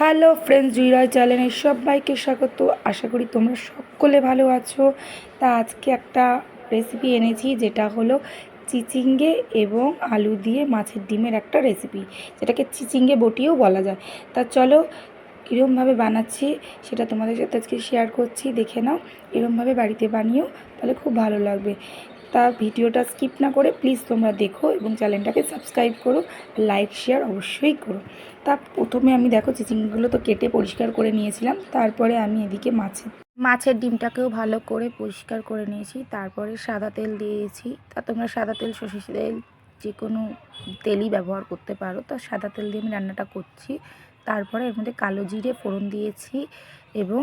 Hello friends জুইরয় চ্যানেলের সবাইকে স্বাগত। আশা করি তোমরা সকলে ভালো আছো। তা আজকে একটা রেসিপি এনেছি, যেটা হলো চিচিঙ্গে এবং আলু দিয়ে মাছের ডিমের একটা রেসিপি যেটাকে চিচিঙ্গে বটিও বলা যায়। তা চলো কীরমভাবে বানাচ্ছি সেটা তোমাদের সাথে আজকে শেয়ার করছি, দেখে নাও। এরমভাবে বাড়িতে বানিয়েও তাহলে খুব ভালো লাগবে। তা ভিডিওটা স্কিপ না করে প্লিজ তোমরা দেখো এবং চ্যানেলটাকে সাবস্ক্রাইব করো, লাইক, শেয়ার অবশ্যই করো। তা প্রথমে আমি দেখো চিচিংগুলো তো কেটে পরিষ্কার করে নিয়েছিলাম, তারপরে আমি এদিকে মাছের মাছের ডিমটাকেও ভালো করে পরিষ্কার করে নিয়েছি, তারপরে সাদা তেল দিয়েছি। তা তোমরা সাদা তেল, সর্ষে তেল যে কোনো তেলই ব্যবহার করতে পারো। তা সাদা তেল দিয়ে আমি রান্নাটা করছি। তারপরে এর মধ্যে কালো জিরে ফোড়ন দিয়েছি এবং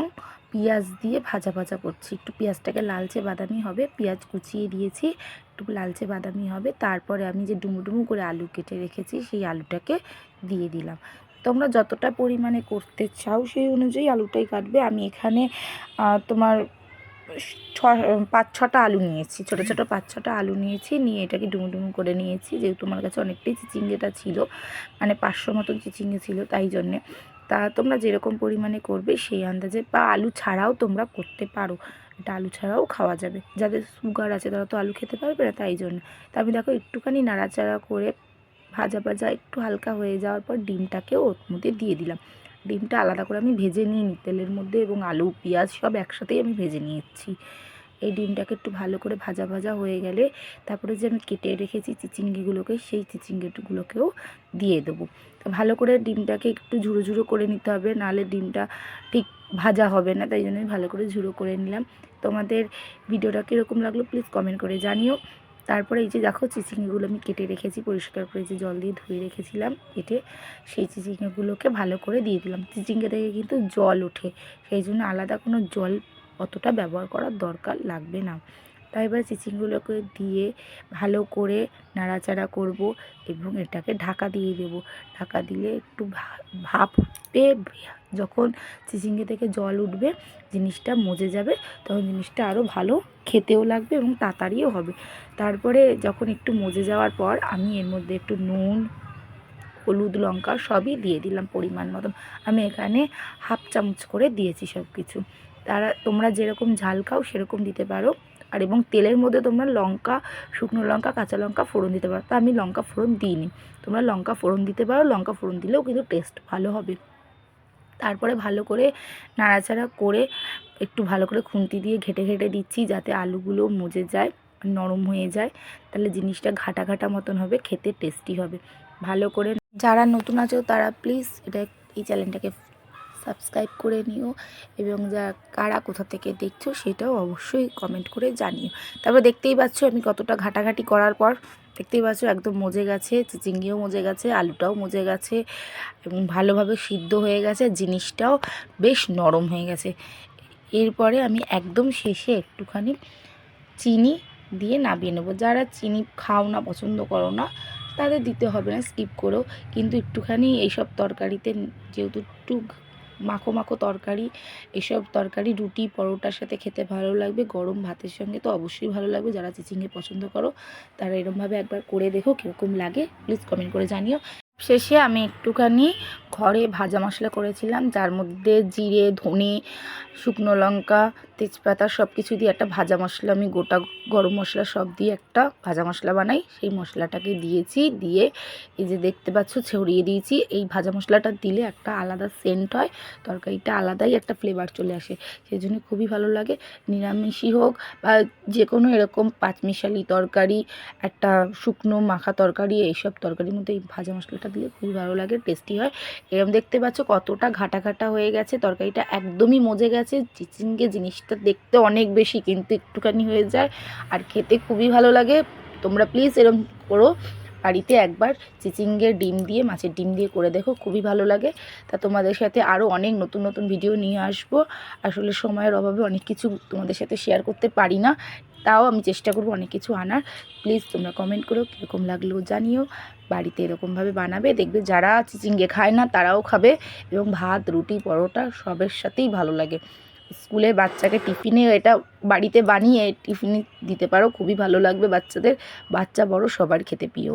পেঁয়াজ দিয়ে ভাজা ভাজা করছি। একটু পেঁয়াজটাকে লালচে বাদামি হবে, পেঁয়াজ কুচিয়ে দিয়েছি, একটু লালচে বাদামি হবে। তারপরে আমি যে ডুমু ডুমু করে আলু কেটে রেখেছি, সেই আলুটাকে দিয়ে দিলাম। তোমরা যতটা পরিমাণে করতে চাও সেই অনুযায়ী আলুটাই কাটবে। আমি এখানে তোমার ছ পাঁচ, ছটা আলু নিয়েছি। ছোটো ছোটো পাঁচ, ছটা আলু নিয়েছি। নিয়ে এটাকে ডুমু ডুমু করে নিয়েছি। যেহেতু তোমার কাছে অনেকটাই চিচিঙ্গেটা ছিল মানে পাঁচশো মতন চিচিঙ্গে ছিল, তাই জন্যে। তা তোমরা যেরকম পরিমাণে করবে সেই আন্দাজে, বা আলু ছাড়াও তোমরা করতে পারো। এটা আলু ছাড়াও খাওয়া যাবে। যাদের সুগার আছে তারা তো আলু খেতে পারবে না, তাই জন্য। তা আমি দেখো একটুখানি নাড়াচাড়া করে ভাজা ভাজা একটু হালকা হয়ে যাওয়ার পর ডিমটাকেও ওর মধ্যে দিয়ে দিলাম। ডিমটা আলাদা করে আমি ভেজে নিই তেলের মধ্যে এবং আলু, পেঁয়াজ সব একসাথেই আমি ভেজে নিয়েছি। এই ডিমটাকে একটু ভালো করে ভাজা ভাজা হয়ে গেলে তারপরে যে আমি কেটে রেখেছি চিচিঙ্গিগুলোকে, সেই চিচিঙ্গিগুলোকেও দিয়ে দেবো। ভালো করে ডিমটাকে একটু ঝুড়ো ঝুড়ো করে নিতে হবে, নাহলে ডিমটা ঠিক ভাজা হবে না, তাই জন্য ভালো করে ঝুড়ো করে নিলাম। তোমাদের ভিডিওটা কীরকম লাগল প্লিজ কমেন্ট করে জানিও। তারপরে এই যে দেখো চিচিঙ্গিগুলো আমি কেটে রেখেছি, পরিষ্কার করে যে জল দিয়ে ধুয়ে রেখেছিলাম, কেটে সেই চিচিঙ্গিগুলোকে ভালো করে দিয়ে দিলাম। চিচিঙ্গে থেকে কিন্তু জল ওঠে, সেই জন্য আলাদা কোনো জল অতটা ব্যবহার করার দরকার লাগবে না। তাই এবার চিচিংগুলোকে দিয়ে ভালো করে নাড়াচাড়া করব এবং এটাকে ঢাকা দিয়ে দেব। ঢাকা দিলে একটু ভাপে যখন চিচিঙ্গে থেকে জল উঠবে, জিনিসটা মজে যাবে, তখন জিনিসটা আরও ভালো খেতেও লাগবে এবং তাড়াতাড়িও হবে। তারপরে যখন একটু মজে যাওয়ার পর আমি এর মধ্যে একটু নুন, হলুদ, লঙ্কা সবই দিয়ে দিলাম পরিমাণ মতন। আমি এখানে হাফ চামচ করে দিয়েছি সব কিছু তারা, তোমরা যেরকম ঝাল খাও সেরকম দিতে পারো। আর এবং তেলের মধ্যে তোমরা লঙ্কা, শুকনো লঙ্কা, কাঁচা লঙ্কা ফোড়ন দিতে পারো। তা আমি লঙ্কা ফোড়ন দিইনি। তোমরা লঙ্কা ফোড়ন দিতে পারো, লঙ্কা ফোড়ন দিলেও কিন্তু টেস্ট ভালো হবে। তারপরে ভালো করে নাড়াচাড়া করে একটু ভালো করে খুন্তি দিয়ে ঘেটে ঘেটে দিচ্ছি যাতে আলুগুলো মজে যায়, নরম হয়ে যায়। তাহলে জিনিসটা ঘাটা ঘাটা মতন হবে, খেতে টেস্টি হবে। ভালো করে যারা নতুন আছো তারা প্লিজ এটা এই চ্যানেলটাকে সাবস্ক্রাইব করে নিও এবং যা, কারা কোথা থেকে দেখছ সেটাও অবশ্যই কমেন্ট করে জানিও। তারপর দেখতেই পাচ্ছ আমি কতটা ঘাটাঘাটি করার পর, দেখতেই পাচ্ছ একদম মজে গেছে, চিচিঙ্গিও মজে গেছে, আলুটাও মজে গেছে এবং ভালোভাবে সিদ্ধ হয়ে গেছে, জিনিসটাও বেশ নরম হয়ে গেছে। এরপরে আমি একদম শেষে একটুখানি চিনি দিয়ে নামিয়ে নেব। যারা চিনি খাও না, পছন্দ করো না, তাদের দিতে হবে না স্কিপ করো। কিন্তু একটুখানি এইসব তরকারিতে যেহেতু একটু মাখো মাখো তরকারি, এসব তরকারি, রুটি, পরোটার সাথে খেতে ভালো লাগবে। গরম ভাতের সঙ্গে তো অবশ্যই ভালো লাগবে। যারা চিচিংয়ে পছন্দ করো, তারা এরমভাবে একবার করে দেখো কীরকম লাগে। প্লিজ কমেন্ট করে জানিও। শেষে আমি একটুখানি ঘরে ভাজা মশলা করেছিলাম, যার মধ্যে জিরে, ধনে, শুকনো লঙ্কা, তেজপাতা সব কিছু দিয়ে একটা ভাজা মশলা, আমি গোটা গরম মশলা সব দিয়ে একটা ভাজা মশলা বানাই, সেই মশলাটাকে দিয়েছি, দিয়ে এই যে দেখতে পাচ্ছ ছড়িয়ে দিয়েছি, এই ভাজা মশলাটা দিলে একটা আলাদা সেন্ট হয়, তরকারিটা আলাদাই একটা ফ্লেভার চলে আসে, সেই জন্য খুবই ভালো লাগে, নিরামিষই হোক বা যে কোনো এরকম পাঁচমিশালি তরকারি, একটা শুকনো মাখা তরকারি, এইসব তরকারির মধ্যে এই ভাজা মশলাটা দিলে খুবই ভালো লাগে টেস্টি হয়। এরকম দেখতে পাচ্ছ কতটা ঘাটা ঘাটা হয়ে গেছে, তরকারিটা একদমই মজে গেছে। চিচিঙ্গে জিনিসটা দেখতে অনেক বেশি, কিন্তু একটুখানি হয়ে যায় আর খেতে খুবই ভালো লাগে। তোমরা প্লিজ এরকম করো, বাড়িতে একবার চিচিঙ্গের ডিম দিয়ে, মাছের ডিম দিয়ে করে দেখো, খুবই ভালো লাগে। তা তোমাদের সাথে আরও অনেক নতুন নতুন ভিডিও নিয়ে আসব। আসলে সময়ের অভাবে অনেক কিছু তোমাদের সাথে শেয়ার করতে পারি না। তাও আমি চেষ্টা করব অনেক কিছু আনার। প্লিজ তোমরা কমেন্ট করো, কীরকম লাগল জানিও। বাড়িতে এরকমভাবে বানাবে, দেখবে যারা চিচিঙ্গে খায় না তারাও খাবে এবং ভাত, রুটি, পরোটা সবের সাথেই ভালো লাগে। স্কুলে বাচ্চাকে টিফিনে এটা বাড়িতে বানিয়ে টিফিনে দিতে পারো, খুবই ভালো লাগবে বাচ্চাদের। বাচ্চা বড় সবার খেতে প্রিয়।